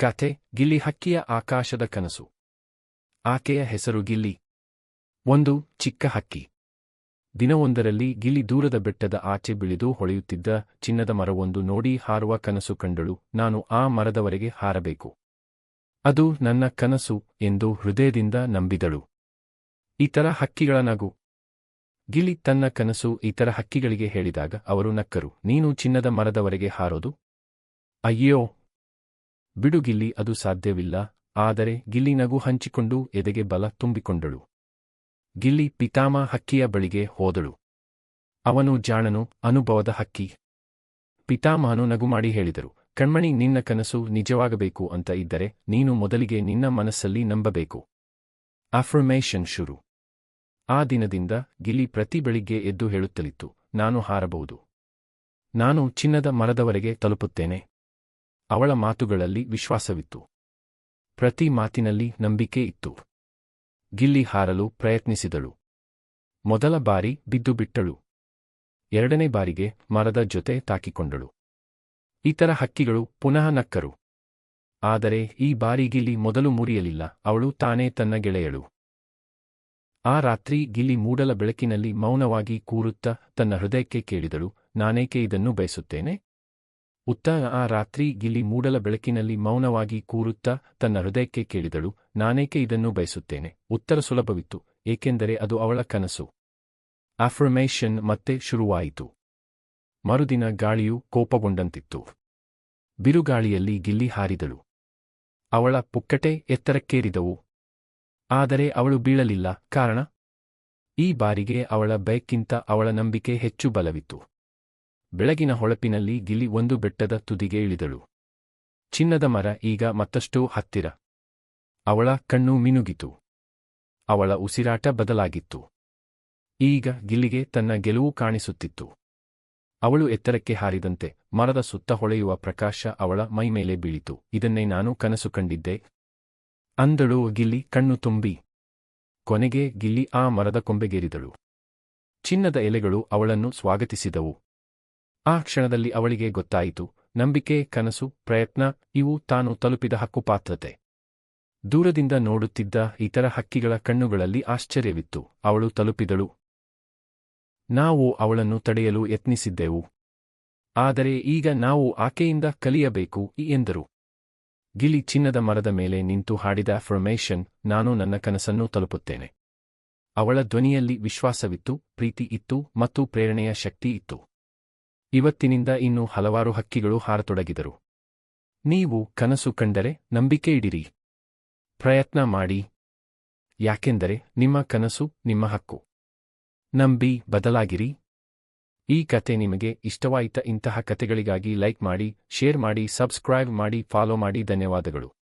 ಕತೆ ಗಿಲ್ಲಿ ಹಕ್ಕಿಯ ಆಕಾಶದ ಕನಸು. ಆಕೆಯ ಹೆಸರು ಗಿಲ್ಲಿ. ಒಂದು, ಚಿಕ್ಕ ಹಕ್ಕಿ. ದಿನವೊಂದರಲ್ಲಿ ಗಿಲ್ಲಿ ದೂರದ ಬೆಟ್ಟದ ಆಚೆ ಬಿಳಿದು ಹೊಳೆಯುತ್ತಿದ್ದ ಚಿನ್ನದ ಮರವೊಂದು ನೋಡಿ ಹಾರುವ ಕನಸು ಕಂಡಳು, ನಾನು ಆ ಮರದವರೆಗೆ ಹಾರಬೇಕು. ಅದು ನನ್ನ ಕನಸು ಎಂದು ಹೃದಯದಿಂದ ನಂಬಿದಳು. ಇತರ ಹಕ್ಕಿಗಳ ನಗು. ಗಿಲಿ ತನ್ನ ಕನಸು ಇತರ ಹಕ್ಕಿಗಳಿಗೆ ಹೇಳಿದಾಗ ಅವರು ನಕ್ಕರು, ನೀನು ಚಿನ್ನದ ಮರದವರೆಗೆ ಹಾರೋದು? ಅಯ್ಯೋ ಬಿಡು ಗಿಲ್ಲಿ, ಅದು ಸಾಧ್ಯವಿಲ್ಲ. ಆದರೆ ಗಿಲ್ಲಿ ನಗು ಹಂಚಿಕೊಂಡು ಎದೆಗೆ ಬಲ ತುಂಬಿಕೊಂಡಳು. ಗಿಲ್ಲಿ ಪಿತಾಮ ಹಕ್ಕಿಯ ಬಳಿಗೆ ಹೋದಳು. ಅವನು ಜಾಣನು, ಅನುಭವದ ಹಕ್ಕಿ. ಪಿತಾಮಹನು ನಗು ಮಾಡಿ ಹೇಳಿದರು, ಕಣ್ಮಣಿ, ನಿನ್ನ ಕನಸು ನಿಜವಾಗಬೇಕು ಅಂತ ಇದ್ದರೆ ನೀನು ಮೊದಲಿಗೆ ನಿನ್ನ ಮನಸ್ಸಲ್ಲಿ ನಂಬಬೇಕು. ಅಫರ್ಮೇಷನ್ ಶುರು. ಆ ದಿನದಿಂದ ಗಿಲಿ ಪ್ರತಿ ಬೆಳಿಗ್ಗೆ ಎದ್ದು ಹೇಳುತ್ತಲಿತ್ತು, ನಾನು ಹಾರಬಹುದು. ನಾನು ಚಿನ್ನದ ಮರದವರೆಗೆ ತಲುಪುತ್ತೇನೆ. ಅವಳ ಮಾತುಗಳಲ್ಲಿ ವಿಶ್ವಾಸವಿತ್ತು. ಪ್ರತಿ ಮಾತಿನಲ್ಲಿ ನಂಬಿಕೆ ಇತ್ತು. ಗಿಲ್ಲಿ ಹಾರಲು ಪ್ರಯತ್ನಿಸಿದಳು. ಮೊದಲ ಬಾರಿ ಬಿದ್ದು ಬಿಟ್ಟಳು. ಎರಡನೇ ಬಾರಿಗೆ ಮರದ ಜೊತೆ ತಾಕಿಕೊಂಡಳು. ಇತರ ಹಕ್ಕಿಗಳು ಪುನಃ ನಕ್ಕರು. ಆದರೆ ಈ ಬಾರಿ ಗಿಲ್ಲಿ ಮೊದಲು ಮುರಿಯಲಿಲ್ಲ, ಅವಳು ತಾನೇ ತನ್ನ ಗೆಳೆಯಳು. ಆ ರಾತ್ರಿ ಗಿಲ್ಲಿ ಮೂಡಲ ಬೆಳಕಿನಲ್ಲಿ ಮೌನವಾಗಿ ಕೂರುತ್ತಾ ತನ್ನ ಹೃದಯಕ್ಕೆ ಕೇಳಿದಳು, ನಾನೇಕೆ ಇದನ್ನು ಬಯಸುತ್ತೇನೆ? ಉತ್ತ ಆ ರಾತ್ರಿ ಗಿಲ್ಲಿ ಮೂಡಲ ಬೆಳಕಿನಲ್ಲಿ ಮೌನವಾಗಿ ಕೂರುತ್ತಾ ತನ್ನ ಹೃದಯಕ್ಕೆ ಕೇಳಿದಳು, ನಾನೇಕೆ ಇದನ್ನು ಬಯಸುತ್ತೇನೆ? ಉತ್ತರ ಸುಲಭವಿತ್ತು, ಏಕೆಂದರೆ ಅದು ಅವಳ ಕನಸು. ಅಫರ್ಮೇಷನ್ ಮತ್ತೆ ಶುರುವಾಯಿತು. ಮರುದಿನ ಗಾಳಿಯು ಕೋಪಗೊಂಡಂತಿತ್ತು. ಬಿರುಗಾಳಿಯಲ್ಲಿ ಗಿಲ್ಲಿ ಹಾರಿದಳು. ಅವಳ ಪುಕ್ಕಟೆ ಎತ್ತರಕ್ಕೇರಿದವು. ಆದರೆ ಅವಳು ಬೀಳಲಿಲ್ಲ, ಕಾರಣ? ಈ ಬಾರಿಗೆ ಅವಳ ಬಯಕ್ಕಿಂತ ಅವಳ ನಂಬಿಕೆ ಹೆಚ್ಚು ಬಲವಿತ್ತು. ಬೆಳಗಿನ ಹೊಳಪಿನಲ್ಲಿ ಗಿಲಿ ಒಂದು ಬೆಟ್ಟದ ತುದಿಗೆ ಇಳಿದಳು. ಚಿನ್ನದ ಮರ ಈಗ ಮತ್ತಷ್ಟು ಹತ್ತಿರ. ಅವಳ ಕಣ್ಣು ಮಿನುಗಿತು. ಅವಳ ಉಸಿರಾಟ ಬದಲಾಗಿತ್ತು. ಈಗ ಗಿಲ್ಲಿಗೆ ತನ್ನ ಗೆಲುವು ಕಾಣಿಸುತ್ತಿತ್ತು. ಅವಳು ಎತ್ತರಕ್ಕೆ ಹಾರಿದಂತೆ ಮರದ ಸುತ್ತ ಹೊಳೆಯುವ ಪ್ರಕಾಶ ಅವಳ ಮೈಮೇಲೆ ಬೀಳಿತು. ಇದನ್ನೇ ನಾನು ಕನಸು ಕಂಡಿದ್ದೆ. ಅಂದಳು ಗಿಲ್ಲಿ ಕಣ್ಣು ತುಂಬಿ. ಕೊನೆಗೆ ಗಿಲ್ಲಿ ಆ ಮರದ ಕೊಂಬೆಗೇರಿದಳು. ಚಿನ್ನದ ಎಲೆಗಳು ಅವಳನ್ನು ಸ್ವಾಗತಿಸಿದವು. ಆ ಕ್ಷಣದಲ್ಲಿ ಅವಳಿಗೆ ಗೊತ್ತಾಯಿತು. ನಂಬಿಕೆ, ಕನಸು, ಪ್ರಯತ್ನ, ಇವು ತಾನು ತಲುಪಿದ ಹಕ್ಕುಪಾತ್ರತೆ. ದೂರದಿಂದ ನೋಡುತ್ತಿದ್ದ ಇತರ ಹಕ್ಕಿಗಳ ಕಣ್ಣುಗಳಲ್ಲಿ ಆಶ್ಚರ್ಯವಿತ್ತು. ಅವಳು ತಲುಪಿದಳು. ನಾವು ಅವಳನ್ನು ತಡೆಯಲು ಯತ್ನಿಸಿದ್ದೆವು. ಆದರೆ ಈಗ ನಾವು ಆಕೆಯಿಂದ ಕಲಿಯಬೇಕು ಎಂದರು. ಗಿಲಿ ಚಿನ್ನದ ಮರದ ಮೇಲೆ ನಿಂತು ಹಾಡಿದ ಫರ್ಮೇಷನ್ ನಾನು ನನ್ನ ಕನಸನ್ನು ತಲುಪುತ್ತೇನೆ. ಅವಳ ಧ್ವನಿಯಲ್ಲಿ ವಿಶ್ವಾಸವಿತ್ತು, ಪ್ರೀತಿ ಇತ್ತು ಮತ್ತು ಪ್ರೇರಣೆಯ ಶಕ್ತಿ ಇತ್ತು. ಇವತ್ತಿನಿಂದ ಇನ್ನೂ ಹಲವಾರು ಹಕ್ಕಿಗಳು ಹಾರತೊಡಗಿದರು. ನೀವು ಕನಸು ಕಂಡರೆ ನಂಬಿಕೆ ಇಡಿರಿ. ಪ್ರಯತ್ನ ಮಾಡಿ. ಯಾಕೆಂದರೆ ನಿಮ್ಮ ಕನಸು ನಿಮ್ಮ ಹಕ್ಕು. ನಂಬಿ ಬದಲಾಗಿರಿ. ಈ ಕತೆ ನಿಮಗೆ ಇಷ್ಟವಾಯಿತ ಇಂತಹ ಕತೆಗಳಿಗಾಗಿ ಲೈಕ್ ಮಾಡಿ, ಶೇರ್ ಮಾಡಿ, ಸಬ್ಸ್ಕ್ರೈಬ್ ಮಾಡಿ, ಫಾಲೋ ಮಾಡಿ, ಧನ್ಯವಾದಗಳು.